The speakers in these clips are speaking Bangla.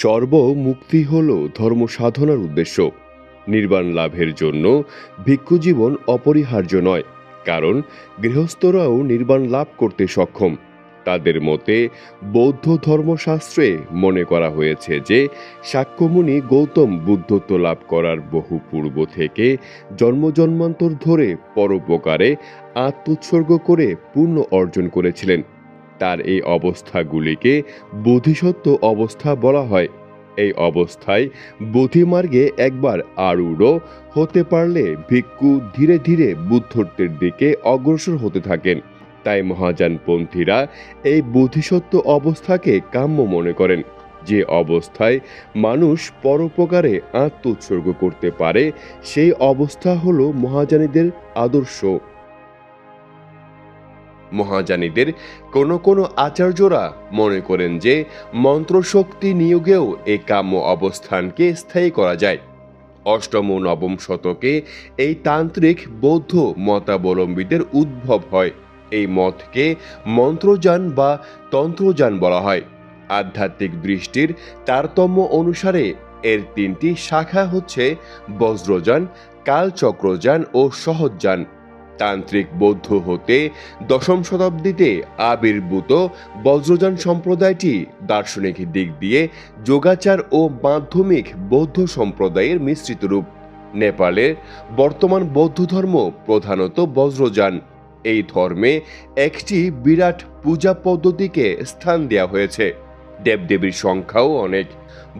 সর্বমুক্তি হল ধর্ম সাধনার উদ্দেশ্য। নির্বাণ লাভের জন্য ভিক্ষু জীবন অপরিহার্য নয়, কারণ গৃহস্থরাও নির্বাণ লাভ করতে সক্ষম। তাদের মতে, বৌদ্ধ ধর্মশাস্ত্রে মনে করা হয়েছে যে শাক্যমুনি গৌতম বুদ্ধত্ব লাভ করার বহু পূর্ব থেকে জন্মজন্মান্তর ধরে পরোপকারে আত্মোৎসর্গ করে পূর্ণ অর্জন করেছিলেন। তার এই অবস্থাগুলিকে বোধিসত্ত্ব অবস্থা বলা হয়। এই অবস্থায় বোধিমার্গে একবার আরূঢ় হতে পারলে ভিক্ষু ধীরে ধীরে বুদ্ধত্বের দিকে অগ্রসর হতে থাকেন। তাই মহাযানপন্থীরা এই বোধিসত্ত্ব অবস্থাকে কাম্য মনে করেন। যে অবস্থায় মানুষ পরোপকারে আত্মোৎসর্গ করতে পারে, সেই অবস্থা হলো মহাজানীদের আদর্শ। মহাজানীদের কোনো কোনো আচার্যরা মনে করেন যে মন্ত্রশক্তি নিয়োগেও এই কাম্য অবস্থানকে স্থায়ী করা যায়। অষ্টম ও নবম শতকে এই তান্ত্রিক বৌদ্ধ মতাবলম্বীদের উদ্ভব হয়। এই মতকে মন্ত্রযান বা তন্ত্রযান বলা হয়। আধ্যাত্মিক দৃষ্টির তারতম্য অনুসারে এর তিনটি শাখা হচ্ছে বজ্রযান, কালচক্রযান ও সহজযান। তান্ত্রিক বৌদ্ধ হতে দশম শতাব্দীতে আবির্ভূত বজ্রযান সম্প্রদায়টি দার্শনিক দিক দিয়ে যোগাচার ও মাধ্যমিক বৌদ্ধ সম্প্রদায়ের মিশ্রিত রূপ। নেপালের বর্তমান বৌদ্ধ ধর্ম প্রধানত বজ্রযান। এই ধর্মে একটি বিরাট পূজা পদ্ধতিকে স্থান দেওয়া হয়েছে। দেবদেবীর সংখ্যাও অনেক।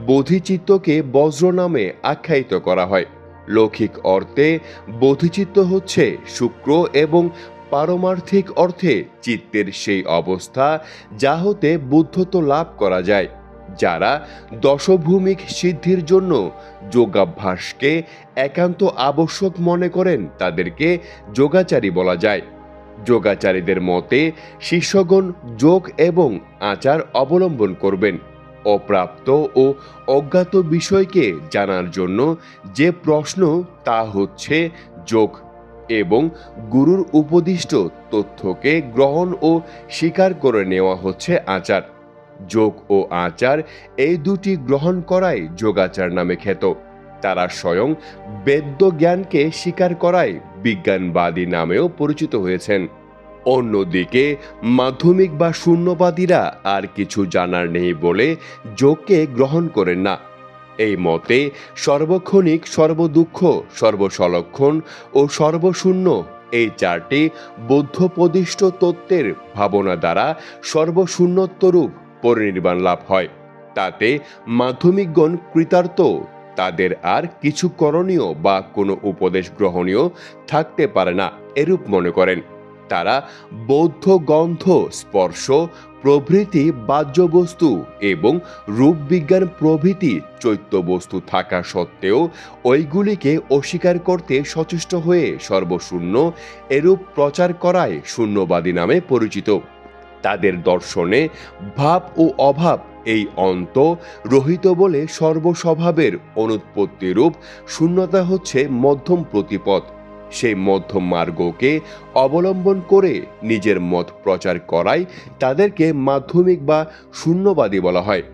বোধিচিত্তকে বজ্র নামে আখ্যায়িত করা হয়। লৌকিক অর্থে বোধিচিত্ত হচ্ছে শুক্র এবং পারমার্থিক অর্থে চিত্তের সেই অবস্থা যা হতে বুদ্ধত্ব লাভ করা যায়, যারা দশভূমিক সিদ্ধির জন্য যোগাভ্যাসকে একান্ত আবশ্যক মনে করেন তাদেরকে যোগাচারী বলা যায়। যোগাচারীদের মতে শিষ্যগণ যোগ এবং আচার অবলম্বন করবেন। অপ্রাপ্ত ও অজ্ঞাত বিষয়কে জানার জন্য যে প্রশ্ন, তা হচ্ছে যোগ এবং গুরুর উপদিষ্ট তথ্যকে গ্রহণ ও স্বীকার করে নেওয়া হচ্ছে আচার। যোগ ও আচার এই দুটি গ্রহণ করাই যোগাচার নামে খ্যাত। তারা স্বয়ং বেদ্য জ্ঞানকে স্বীকার করায় বিজ্ঞানবাদী নামেও পরিচিত হয়েছেন। অন্যদিকে, মাধ্যমিক বা শূন্যবাদীরা আর কিছু জানার নেই বলে যোগকে গ্রহণ করেন না। এই মতে, সর্বক্ষণিক, সর্বদুঃখ, সর্বসলক্ষণ ও সর্বশূন্য এই চারটি বৌদ্ধপদিষ্ট তত্ত্বের ভাবনা দ্বারা সর্বশূন্যত্বরূপ পরিনির্বাণ লাভ হয়। তাতে মাধ্যমিকগণ কৃতার্থ, তাদের আর কিছু করণীয় বা কোনো উপদেশ গ্রহণীয় থাকতে পারে না, এরূপ মনে করেন। তারা বৌদ্ধ গন্ধ স্পর্শ, প্রভৃতি বাহ্য বস্তু এবং রূপবিজ্ঞান প্রভৃতি চৈত্য বস্তু থাকা সত্ত্বেও ওইগুলিকে অস্বীকার করতে সচেষ্ট হয়ে সর্বশূন্য এরূপ প্রচার করায় শূন্যবাদী নামে পরিচিত। তাদের দর্শনে ভাব ও অভাব এই অন্ত রহিত বলে সর্বস্বভাবের অনুৎপত্তিরূপ শূন্যতা হচ্ছে মধ্যম প্রতিপদ সেই মধ্যম মার্গকে অবলম্বন করে নিজের মত প্রচার করায় তাদেরকে মাধ্যমিক বা শূন্যবাদী বলা হয়।